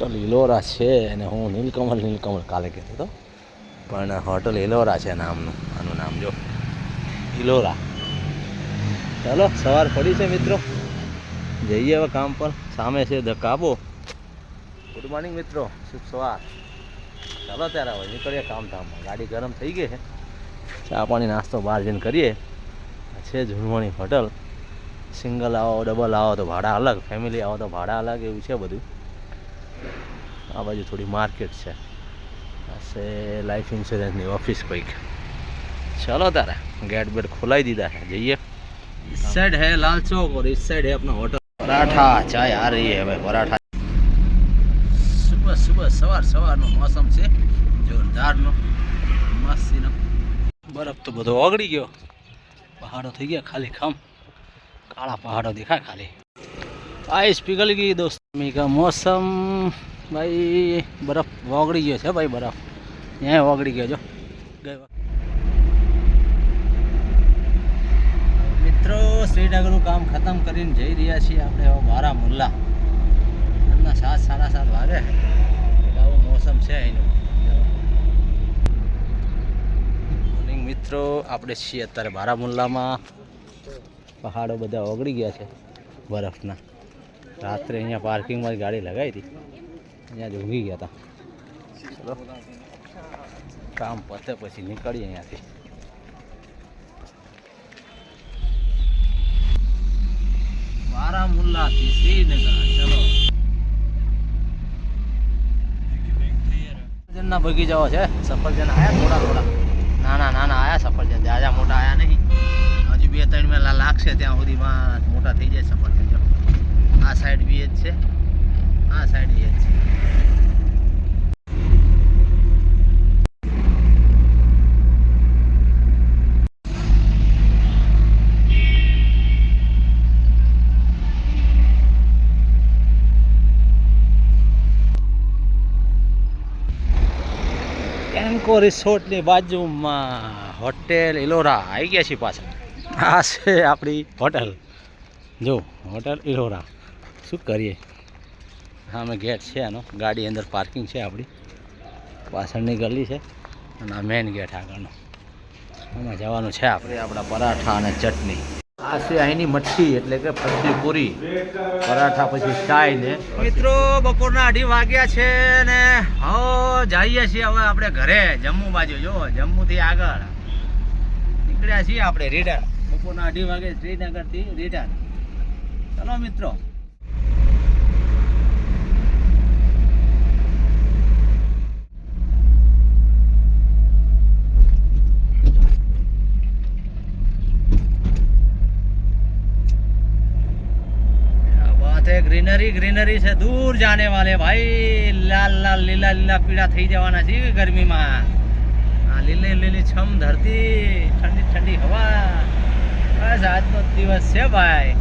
Hotel Ellora છે અને હું નીલકમલ નીલકમલ કાલે કહેતો હતો. પણ હોટલ ઇલોરા છે નામનું, આનું નામ જો. ઇલોરા ચાલો, સવાર પડી છે મિત્રો. જઈએ હવે કામ પર. સામે છે ધ ગુડ મોર્નિંગ મિત્રો, શુભ સવાર. ચાલો ત્યારે હવે નીકળીએ કામ ધામમાં ગાડી ગરમ થઈ ગઈ છે. ચા પાણી, નાસ્તો, બહાર જઈને કરીએ. છે ઝુણવણી હોટલ. સિંગલ આવો ડબલ આવો તો ભાડા અલગ. ફેમિલી આવો તો ભાડા અલગ, એવું છે બધું. આ બાજુ થોડી માર્કેટ છે આ છે લાઈફ ઇન્સ્યોરન્સની ઓફિસ કોઈક ચલો તારે गेट बेट खुला ही दीदा है जाइए इस साइड है लाल चौक और इस साइड है अपना होटल पराठा चाय आ रही है भाई पराठा સુબહ સુબહ સવાર સવારનો મોસમ છે જોરદારનો મસ્તીનો બરફ તો બધો ઓગળી ગયો પહાડો થઈ ગયા ખાલી ખમ કાળા પહાડો દેખાય ખાલી આઈસ पिघल गई दोस्त मी का मौसम भाई बर्फ ઓગળી ગયો છે ભાઈ બરફ ત્યાં ઓગળી ગયો જો ગઈ વખત મિત્રો શ્રીનગરનું કામ ખતમ કરીને જઈ રહ્યા છીએ આપણે હવે બારામુલ્લા રાતના સાત સાડા સાત વાગે આવું મોસમ છે અહીંનું મોર્નિંગ મિત્રો આપણે છીએ અત્યારે બારામુલ્લામાં પહાડો બધા ઓગળી ગયા છે બરફના રાત્રે અહીંયા પાર્કિંગમાં જ ગાડી લગાવી હતી. અહીંયા જ ઊંઘી ગયા હતા. ચલો. કામ પતે પછી નીકળીએ અહીંયાથી. બારામુલ્લાથી શ્રીનગર, ચલો. સફરજનના બગીચાઓ છે. સફરજન આયા થોડા થોડા. નાના નાના આયા સફરજન. જાજા મોટા આયા નહીં. હજુ બે ત્રણ મેલા લાગશે ત્યાં સુધીમાં મોટા થઈ જાય સફરજન. આ સાઈડ બી જ છે. આ સાઈડ બી જ છે. કેન્કો રિસોર્ટની બાજુમાં હોટેલ ઇલોરા આવી ગયા છીએ પાછા. આ છે આપણી હોટલ જો હોટેલ ઇલોરા શું કરીએ? હા, અમે ગેટ છે એનો ગાડી અંદર પાર્કિંગ છે આપણી. પાછળની ગલી છે. અને આ મેઇન ગેટ આગળનો. એમાં જવાનું છે આપણે, આપણા પરાઠા અને ચટણી. આ છે અહીંની મઠ્ઠી, એટલે કે ફરતી પૂરી. પરાઠા પછી ચાય ને મિત્રો, બપોરના અઢી વાગ્યા છે ને હો, જઈએ છીએ હવે આપણે ઘરે. જમ્મુ બાજુ, જો, જમ્મુથી આગળ. નીકળ્યા છીએ આપણે રિટર્ન બપોરના અઢી વાગે શ્રીનગરથી રિટર્ન ચલો મિત્રો. है ग्रीनरी ग्रीनरी से दूर जाने वाले भाई લાલ લાલ લીલા લીલા પીળા થઈ જવાના છે ગરમીમાં આ લીલી લીલી છમ ધરતી ઠંડી ઠંડી હવા બસ આજનો જ દિવસ છે ભાઈ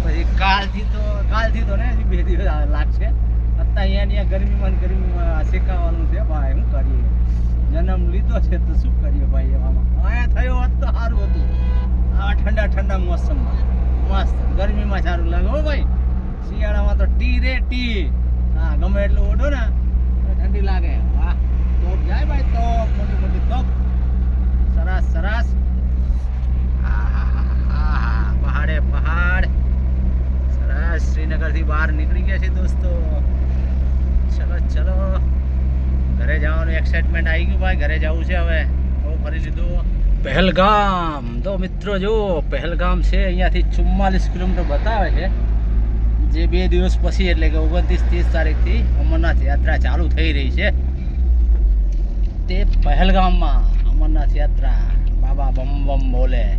પછી કાલથી તો કાલથી તો ને હજી બે દિવસ આ લાગશે અત્યારે અહીંયા ને અહીંયા ગરમીમાં ને ગરમીમાં શેકાવાનું છે ભાઈ શું કરીએ જન્મ લીધો છે તો શું કરીએ ભાઈ એવામાં અહીંયા થયો હોત તો સારું હતું આ ઠંડા ઠંડા મોસમમાં મસ્ત ગરમીમાં સારું લાગે હો ભાઈ શિયાળામાં તો ટી રે ટી. હા, ગમે એટલું ઓઢો ને ઠંડી લાગે. વાહ, તોપ જાય ભાઈ, તોપ, મોટી મોટી તોપ. સરસ સરસ. પહાડે પહાડ. સરસ, શ્રીનગરથી બહાર નીકળી ગયા છે દોસ્તો. ચલો ચલો. ઘરે જવાનું એક્સાઇટમેન્ટ આવી ગયું ભાઈ, ઘરે જવું છે હવે. બહુ ફરી લીધું. પહેલગામ. તો મિત્રો જો પહેલગામ છે, અહીંયાથી ચુમ્માલીસ કિલોમીટર બતાવે છે. જે બે દિવસ પછી, એટલે કે ઓગણત્રીસ ત્રીસ તારીખથી અમરનાથ યાત્રા ચાલુ થઈ રહી છે. તે પહેલગામમાં અમરનાથ યાત્રા. બાબા બમ બમ બોલે.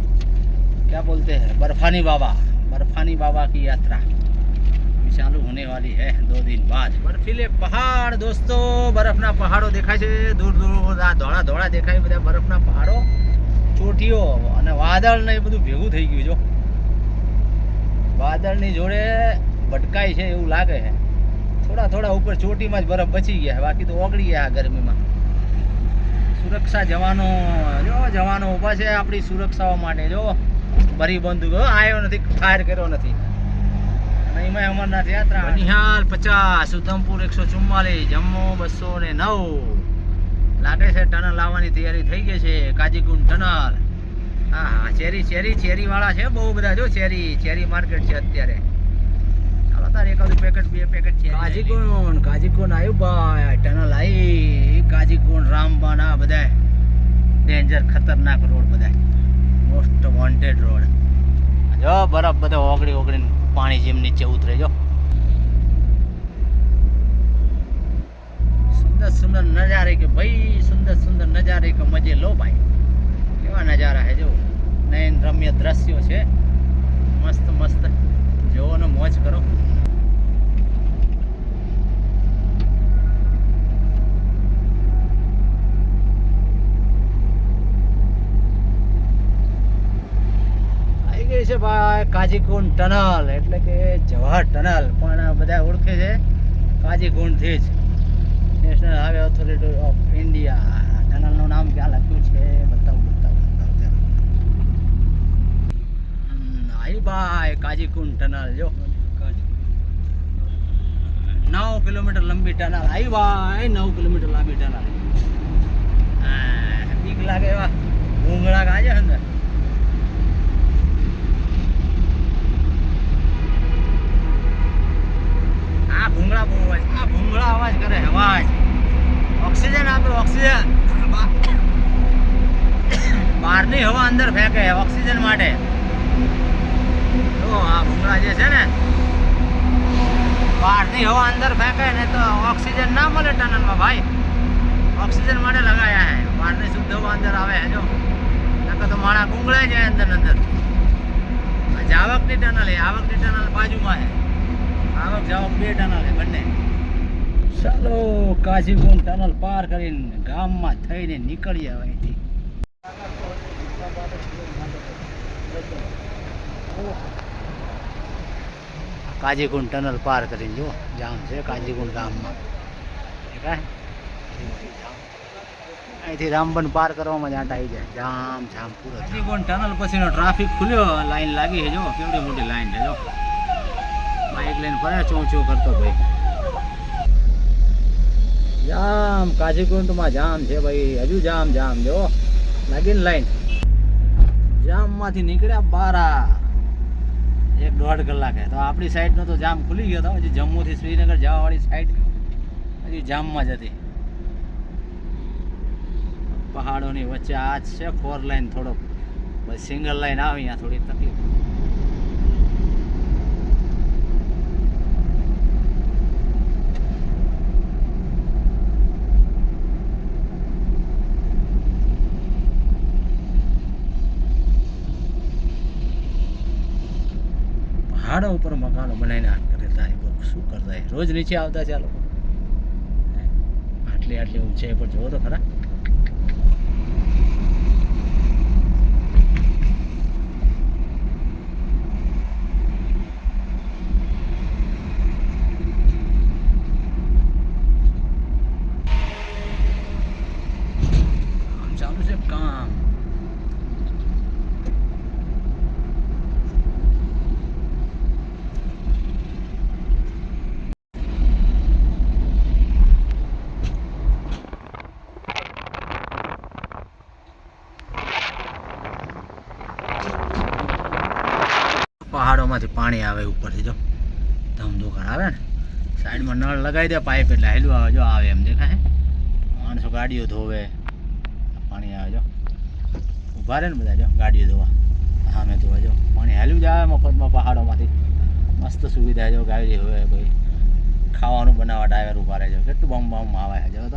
क्या બોલતે બરફાની બાબા. બરફાની બાબા કી યાત્રા. यात्रा ચાલુ હોને વાલી હે દો દિન બાદ. બરફીલે પહાડ દોસ્તો, બરફના પહાડો દેખાય છે. દૂર દૂર ધોળા ધોળા દેખાય બધા બરફના પહાડો. ચોટીઓ અને વાદળ ને એ બધું ભેગું થઈ ગયું જો વાદળની જોડે ભટકાય છે એવું લાગે છે. થોડા થોડા ઉપર ચોટીમાં જ બરફ બચી ગયા બાકી તો ઓગળી ગયા ગરમીમાં. સુરક્ષા જવાનો, જો, જવાનો ઊભા છે આપણી સુરક્ષાઓ માટે. જો, ભરી બંદૂક. આવ્યો નથી, ફાયર કર્યો નથી. અને એમાં અમરનાથ યાત્રા. બનિહાલ પચાસ, ઉધમપુર એકસો ચુમ્માલીસ, જમ્મુ બસો ને નવ. લાગે છે ટનલ લાવવાની તૈયારી થઈ ગઈ છે. કાજીકુંડ ટનલ. હા ચેરી ચેરી ચેરી વાળા છે બહુ બધા. જો, ચેરી ચેરી માર્કેટ છે અત્યારે. તારે એકાદું પેકેટ બે પેકેટ છે. કાજીકુંડ કાજીકુંડ આવ્યું ભાઈ ટનલ આવી. કાજીકુંડ રામબાન આ બધા ડેન્જર ખતરનાક રોડ બધા મોસ્ટ વોન્ટેડ રોડ જો બરફ બધા ઓગળી ઓગળીને પાણી જેમ નીચે ઉતરે, જો. સુંદર સુંદર નજારે કે ભાઈ, સુંદર સુંદર નજારે કે મજે લો ભાઈ. કેવા નજારા હે, જો. નયન રમ્ય દ્રશ્યો છે. મસ્ત મસ્ત. જોવો ને, મોજ કરો આવી ગઈ ભાઈ કાજીકુંડ ટનલ, એટલે કે જવાહર ટનલ, પણ બધા ઓળખે છે કાજીકુંડથી જ. National highway authority of India ટનલનું નામ ક્યાં લખ્યું છે બતાવું બતાવું ચાલો. ભાઈ કાજીકુંડ ટનલ, જો. નવ કિલોમીટર લંબી ટનલ આવી ભાઈ, નવ કિલોમીટર લાંબી ટનલ. બીક લાગે એવા. ભૂંગળા કાજે અંદર આ ભૂંગળા બહુ અવાજ આ ભૂંગળા અવાજ ઓક્સિજન આપે ઓક્સિજન બહારની હવા અંદર ફેંકે ઓક્સિજન માટે. જો, આ ભૂંગળા જે છે ને, બહારની હવા અંદર ફેંકે ને તો ઓક્સિજન ના મળે ટનલમાં, ભાઈ. ઓક્સિજન માટે લગાયા હે. બહારની શુદ્ધ હવા અંદર આવે હે, જો. નકર તો માણા ગુંગળાઈ જાય અંદર અંદર. જાવકની ટનલ હે, આવકની ટનલ બાજુમાં હે. આવક, જાવક બે ટનલ હે, બંને. ચાલો કાજીગુંડ ટનલ પાર કરીને ગામમાં થઈને નીકળીએ અહીંથી. કાજીકુંડ ટનલ પાર કરીને જુઓ, જામ છે કાજીકુંડ ગામમાં. અહીંથી રામબન પાર કરવામાં જ આંટા આવી જાય. જામ જામ, પૂરો કાજીકુંડ ટનલ પછીનો ટ્રાફિક ખુલ્યો, લાઈન લાગી છે જો કેવડી મોટી લાઈન છે જો બાઇક લઈને ફરે ચો કરતો ભાઈ. જામ, કાજીકુંડમાં જામ છે ભાઈ. હજુ જામ જામ, જો. લાગીને લાઈન. જામમાંથી નીકળ્યા બારા. એક દોઢ કલાકે તો આપણી સાઈડનો તો જામ ખુલી ગયો હતો હજી જમ્મુથી શ્રીનગર જવાવાળી સાઈડ. હજી જામમાં જ હતી. પહાડોની વચ્ચે આ છે. ફોર લાઈન થોડોક. સિંગલ લાઈન આવે અહીંયા થોડી તકલીફ. પહાડો ઉપર મકાનો બનાવીને આ કરેલા એ શું કરતા રોજ નીચે આવતા છે આ લોકો. આટલી આટલી ઊંચાઈ પર જોવો તો ખરા કામ ચાલુ છે કામ પહાડોમાંથી પાણી આવે ઉપરથી, જો. ધમધોકાર આવે ને. સાઈડમાં નળ લગાવી દે, પાઇપ એટલે હેલું આવે, જો આવે એમ દેખાય માણસો ગાડીઓ ધોવે, પાણી આવે, જો. ઊભા રહે ને બધા, જો, ગાડીઓ ધોવા. સામે ધોવા, જો. પાણી હેલું જ આવે મફતમાં પહાડોમાંથી. મસ્ત સુવિધા, જો, ગાડી હોય કોઈ ખાવાનું બનાવવા ડ્રાઈવર ઊભા રહે છે કેટલું બમ બમ આવે છે તો.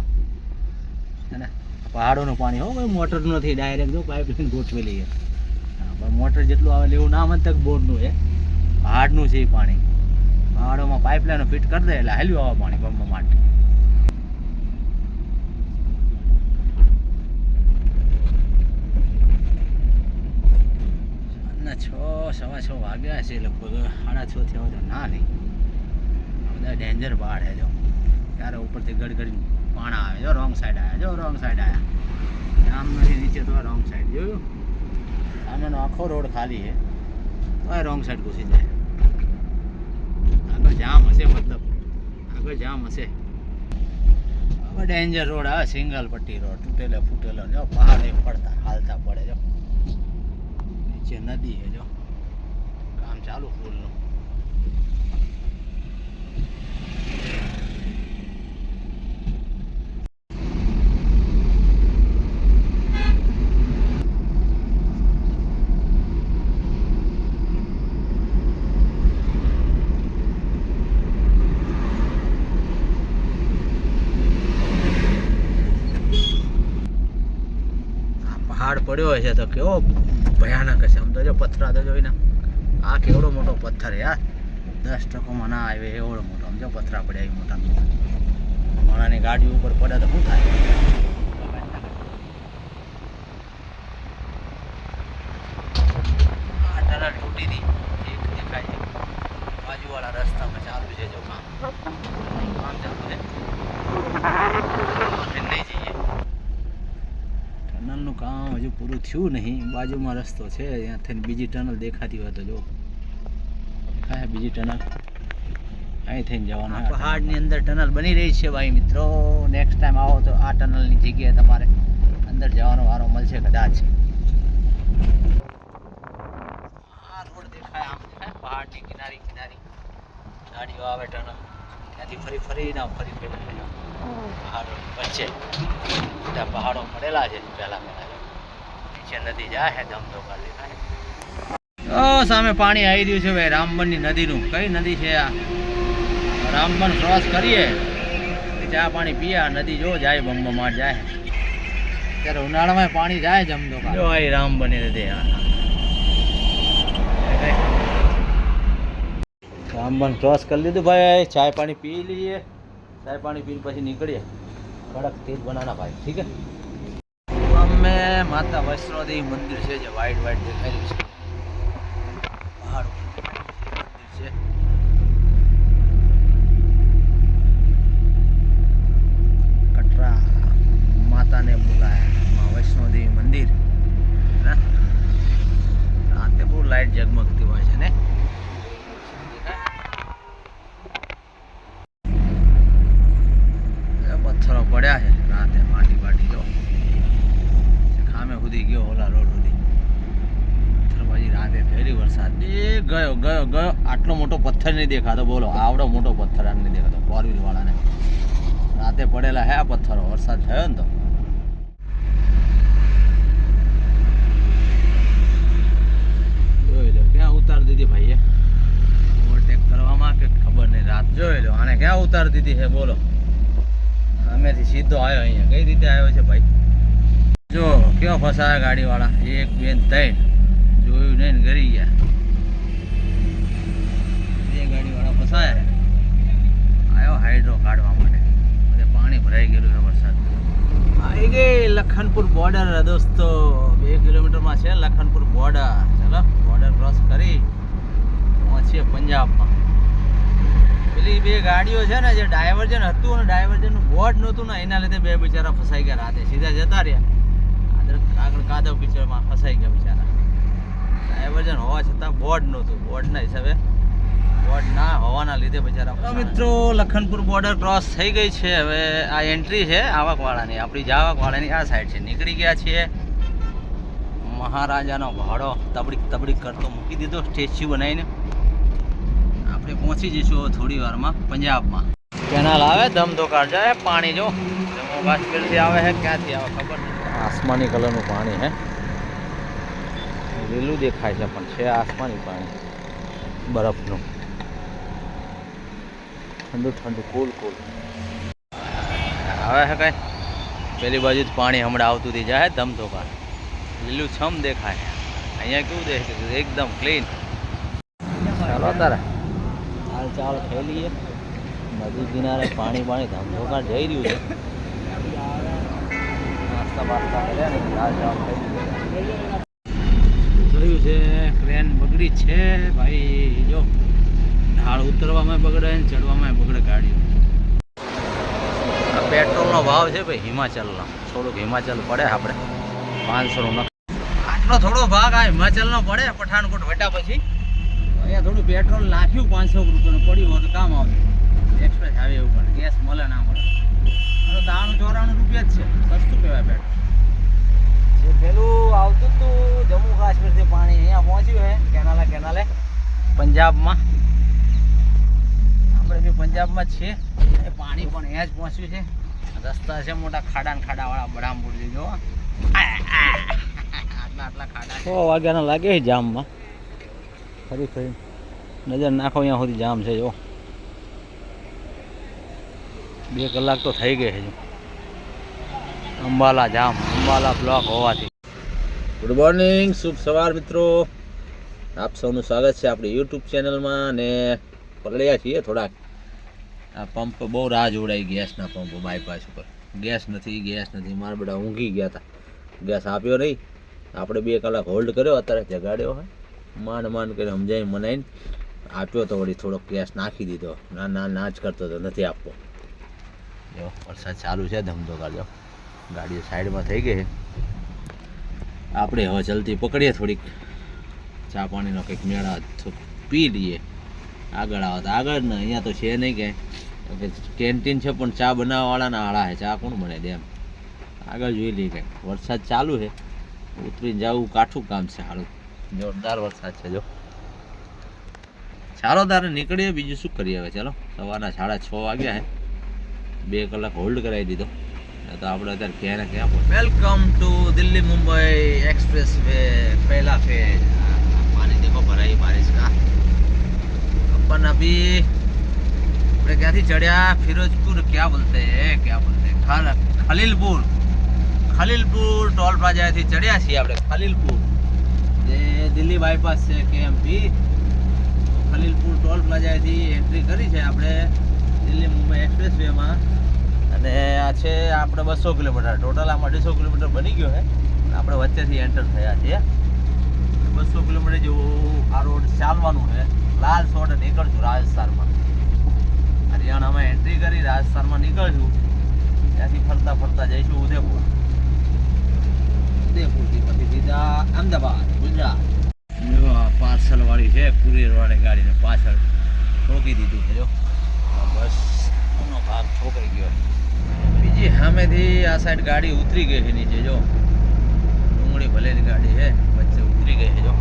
હે ને? પહાડોનું પાણી, હો, કોઈ મોટરનું નથી, ડાયરેક્ટ, જો પાઇપ લઈને ગોઠવેલી છે પણ મોટર જેટલું આવે એવું નામ તક બોર્ડનું છે પહાડનું છે એ પાણી. પહાડોમાં પાઇપલાઈનો ફિટ કરી દે એટલે હાલ્યું આવે પાણી પંપ માટે. છ, સવા છ વાગ્યા છે લગભગ. સાડા છ થયા તો ના નહીં. બધા ડેન્જર પહાડ છે જો. ત્યારે ઉપરથી ગડગડી પાણા આવે જો રોંગ સાઈડ આવ્યા જો, રોંગ સાઈડ આવ્યા આમ નથી, નીચે તો રોંગ સાઈડ. જોયું? સામેનો આખો રોડ ખાલી છે. તો રોંગ સાઈડ ઘૂસી જાય. આગળ જામ હશે મતલબ. આગળ જામ હશે. હવે ડેન્જર રોડ આવે સિંગલ પટ્ટી રોડ તૂટેલો ફૂટેલો, જો પહાડ પડતા, હાલતા પડે, જો. નીચે નદી છે, જો. કામ ચાલુ પુલનું આ પહાડ પડ્યો હશે તો કેવો ભયાનક હશે. આમ તો જો પથરા તો જોઈને આ કેવડો મોટો પથ્થર યાર દસ ટકોમાં ના આવે એવડો મોટો. આમ જો પથરા પડ્યા એ મોટા મોટા માણાની ગાડી ઉપર પડે તો શું થાય આ ટનલ તૂટી હતી એક દેખાય છે બાજુવાળા રસ્તામાં ચાલુ છે જો કામ કામ ચાલુ છે આપણે નહીં જઈએ ટનલનું કામ હજુ પૂરું થયું નહીં. બાજુમાં રસ્તો છે ત્યાં થઈને બીજી ટનલ દેખાતી હોય તો જો. દેખાય બીજી ટનલ. અહીં થઈને જવાનું પહાડની અંદર ટનલ બની રહી છે ભાઈ મિત્રો. નેક્સ્ટ ટાઈમ આવો તો આ ટનલની જગ્યાએ તમારે અંદર જવાનો વારો મળશે કદાચ. આ રોડ દેખાય આમ દેખાય પહાડની કિનારી કિનારી. ગાડીઓ આવે ટનલ. ત્યાંથી ફરી ફરીને ફરી ફરી પહાડો વચ્ચે. બધા પહાડો પડેલા છે પહેલાં પહેલા. નદી ઓ સામે પાણી આવી રહ્યું છે ભાઈ રામબનની નદીનું. કઈ નદી છે આ? રામબન ક્રોસ કરીએ ચા પાણી પીએ નદી જો જાય બમ્બમાટ જાય. ત્યારે ઉનાળામાં પાણી જાય જમદો જો આ રામબની નદી રામબન ક્રોસ કરી લીધું ભાઈ ચાય પાણી પી લઈએ. ચાય પાણી પીને પછી નીકળીએ. કડક તેજ બનાના ભાઈ ઠીક હે અમે માતા વૈષ્ણોદેવી મંદિર છે જે વાઈટ વાઈટ દેખાઈ છે. પહાડ ઉપર મંદિર છે કટરા માતાને બોલાયા માં વૈષ્ણોદેવી મંદિર ને રાતે બહુ લાઈટ ઝગમગતી હોય છે ને એ પથ્થરો પડ્યા છે રાતે માટી બાટી જો ખામે સુધી ગયો ઓલા રોડ સુધી પથ્થરબાજી રાતે ફેરી વરસાદ એ ગયો ગયો ગયો આટલો મોટો પથ્થર નહીં દેખાતો. બોલો, આવડો મોટો પથ્થર આને નહીં દેખાતો ફોર વ્હીલવાળાને રાતે પડેલા હે આ પથ્થરો, વરસાદ થયો ને તો? જોઈ લો, ક્યાં ઉતાર દીધી ભાઈએ? ઓવરટેક કરવામાં કે ખબર નહીં. રાત જોઈ લો ક્યાં ઉતાર દીધી છે, બોલો. સામેથી સીધો આવ્યો અહીંયા. કઈ રીતે આવ્યો છે ભાઈ? જો, કયો ફસાયા ગાડીવાળા? એક, બેન, ત્રણ. જોયું નહીં ને ગરી ગયા બે ગાડીવાળા આવ્યો હાઇડ્રો કાઢવા માટે. પાણી ભરાઈ ગયેલું છે વરસાદ. આવી ગઈ લખનપુર બોર્ડર દોસ્તો. બે કિલોમીટરમાં છે લખનપુર બોર્ડર ચલો બોર્ડર ક્રોસ કરી પહોંચીએ પંજાબમાં. પેલી બે ગાડીઓ છે ને, જે ડાયવર્જન હતું અને ડાયવર્જનનું બોર્ડ નહોતું ને, એના લીધે બે બિચારા ફસાઈ ગયા રાતે. સીધા જતા રહ્યા. આગળ કાદવ કિચડમાં ફસાઈ ગયા બિચારા. ડાયવર્જન હોવા છતાં બોર્ડ નહોતું. બોર્ડના હિસાબે ના હોવાના લીધે બિચારા. મિત્રો લખનપુર બોર્ડર ક્રોસ થઈ ગઈ છે. હવે આ એન્ટ્રી છે આવકવાળાની. આપણી જાવકવાળાની આ સાઈડ છે. નીકળી ગયા છીએ. મહારાજાનો ભાડો તબડીક તબડીક કરતો મૂકી દીધો સ્ટેચ્યુ બનાવીને. આપણે પહોંચી જઈશું થોડી વારમાં પંજાબમાં. કેનાલ આવે ધમધોકાર જાય પાણી જો. જમ્મુ કાશ્મીરથી આવે છે ક્યાંથી આવે ખબર નહીં. આસમાની કલરનું પાણી હે. લીલું દેખાય છે પણ છે આસમાની પાણી. બરફનું. ઠંડુ ઠંડુ કુલ કુલ આવે હે કઈ? પેલી બાજુ પાણી હમણાં આવતું થઈ જાય ધમધોકા. લીલું છમ દેખાય. અહીંયા કેવું દેખાય? એકદમ ક્લીન ચાલો તારે હાલ ચાલ થઈ લઈએ. નદી કિનારે પાણી પાણી ધમધોકા જઈ રહ્યું છે. નાસ્તા બાસ્તા કર્યા ને હાલ ચાલ થઈ ગયું જોયું છે ક્રેન બગડી છે ભાઈ જો. ઢાળ ઉતરવામાં બગડે ને ચડવામાં બગડે ગાડીઓ. આ પેટ્રોલનો ભાવ છે ભાઈ હિમાચલનો. થોડુંક હિમાચલ પડે આપણે. પાંચસો નખ આટલો થોડો ભાગ આ હિમાચલનો પડે પઠાણકોટ વટા પછી. અહીંયા થોડું પેટ્રોલ નાખ્યું પાંચસો રૂપિયાનું પડ્યું હોય તો કામ આવે. એક્સપ્રેસ આવે એવું પણ ગેસ મળે ના મળે. અને દાણું ચોરાણું રૂપિયા જ છે. સસ્તું કહેવાય પેટ્રોલ. જે પેલું આવતું હતું જમ્મુ કાશ્મીરથી પાણી અહીંયા પહોંચ્યું હે કેનાલે કેનાલે. પંજાબમાં. આપણે પંજાબમાં જ છીએ એ પાણી પણ અહીંયા જ પહોંચ્યું છે. રસ્તા છે મોટા ખાડા ને ખાડાવાળા બડામપુર જો. આટલા આટલા ખાડા છ. વાગ્યાના લાગે છે જામમાં. ફરી ફરી નજર નાખો અહીંયા સુધી જામ છે જો. બે કલાક તો થઈ ગઈ છે અંબાલા જામ અંબાલા બ્લોક હોવાથી. ગુડ મોર્નિંગ શુભ સવાર મિત્રો. આપ સૌનું સ્વાગત છે આપણી યુટ્યુબ ચેનલમાં ને પલળ્યા છીએ થોડાક. આ પંપ બહુ રાહ જોડાઈ ગેસના પંપ બાયપાસ ઉપર. ગેસ નથી ગેસ નથી. મારા બધા ઊંઘી ગયા હતા ગેસ આપ્યો નહીં. આપણે બે કલાક હોલ્ડ કર્યો, અત્યારે જગાડ્યો હોય માંડ માંડ કરી સમજાવી મનાઈને આપ્યો તો વળી થોડોક ગેસ નાખી દીધો. ના ના ના જ કરતો તો નથી આપવો. જો, વરસાદ ચાલુ છે, ધમધો કાઢજો ગાડીઓ સાઈડમાં થઈ ગઈ આપણે હવે જલ્દી પકડીએ થોડીક. ચા પાણીનો કંઈક મેળા પી લઈએ. આગળ આવે તો આગળ ને, અહીંયા તો છે નહીં કે કેન્ટીન છે પણ ચા બનાવવાવાળાના આળા છે ચા કોણ બને દે એમ આગળ જોઈ લઈએ કંઈક વરસાદ ચાલુ છે ઉતરીને જવું કાઠું કામ છે સારું જોરદાર વરસાદ છે જો ચાલો તારે નીકળીએ બીજું શું કરીએ હવે ચાલો સવારના સાડા છ વાગ્યા હે બે કલાક હોલ્ડ કરાવી દીધો નહીં તો આપણે અત્યારે ક્યાં ને ક્યાં welcome to Delhi Mumbai expressway पहला फेज पानी देखो भरा ही बारिश का अपन अभी આપણે ક્યાંથી ચડ્યા? ફિરોજપુર ક્યાં બોલતે? હે ક્યાં બોલતે? ખલીલપુર. ખલીલપુર ટોલ પ્લાઝાથી ચડ્યા છીએ આપણે. ખલીલપુર. જે દિલ્હી બાયપાસ છે કેએમપી. ખલીલપુર ટોલ પ્લાઝાથી એન્ટ્રી કરી છે આપણે દિલ્હી મુંબઈ એક્સપ્રેસ વેમાં અને આ છે આપણે બસો કિલોમીટર. ટોટલ આમાં અઢીસો કિલોમીટર બની ગયો છે. આપણે વચ્ચેથી એન્ટર થયા છીએ. બસો કિલોમીટર જેવું આ રોડ ચાલવાનું છે. લાલ સોડ નીકળશું રાજસ્થાનમાં. હરિયાણામાં એન્ટ્રી કરી રાજસ્થાનમાં નીકળશું ત્યાંથી ફરતા ફરતા જઈશું ઉદયપુર. ઉદયપુરથી પછી સીધા અમદાવાદ, ગુજરાત. જો પાર્સલ વાળી છે કુરિયર વાળી ગાડીને પાછળ ઠોકી દીધું છે, જો. બસ એનો ભાગ ઠોકાઈ ગયો. બીજી સામેથી આ સાઈડ ગાડી ઉતરી ગઈ છે નીચે, જો. ડુંગળી ભલેની ગાડી છે, વચ્ચે ઉતરી ગઈ છે, જો.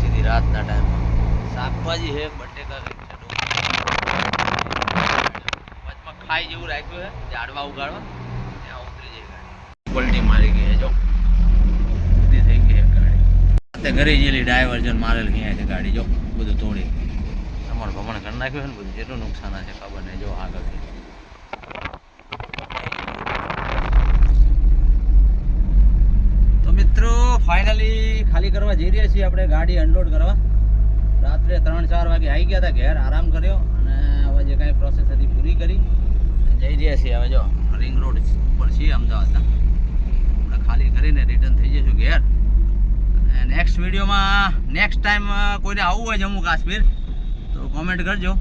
સીધી રાતના ટાઈમમાં શાકભાજી છે, બટેકા કંઈક છે ડુંગળી. વચમાં ખાઈ જેવું રાખ્યું છે ઝાડવા ઉગાડવા, ત્યાં ઉતરી જઈ ગાડી. પલટી મારી ગઈ જો. ઊંધી થઈ ગઈ ગાડી. ઘરે જેલી ડાયવર્જન મારેલ ગયા છે ગાડી, જો. બધું તોડી. તમારું ભમણ કરી નાખ્યું ને બધું જેટલું નુકસાન છે ખબર નહીં. જો આગળથી મિત્રો ફાઇનલી ખાલી કરવા જઈ રહ્યા છીએ આપણે ગાડી અનલોડ કરવા. રાત્રે ત્રણ ચાર વાગે આવી ગયા હતા, ઘેર આરામ કર્યો અને હવે જે કાંઈ પ્રોસેસ હતી પૂરી કરી. જઈ રહ્યા છીએ હવે જો રિંગ રોડ ઉપર છીએ અમદાવાદના. હમણાં ખાલી કરીને રિટર્ન થઈ જઈશું ઘેર. અને નેક્સ્ટ વિડીયોમાં નેક્સ્ટ ટાઈમ કોઈને આવવું હોય જમ્મુ કાશ્મીર, તો કોમેન્ટ કરજો.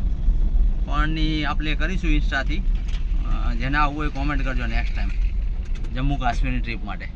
ફોનની આપણે કરીશું ઇન્સ્ટાથી જેને આવવું હોય કોમેન્ટ કરજો નેક્સ્ટ ટાઈમ જમ્મુ કાશ્મીરની ટ્રીપ માટે.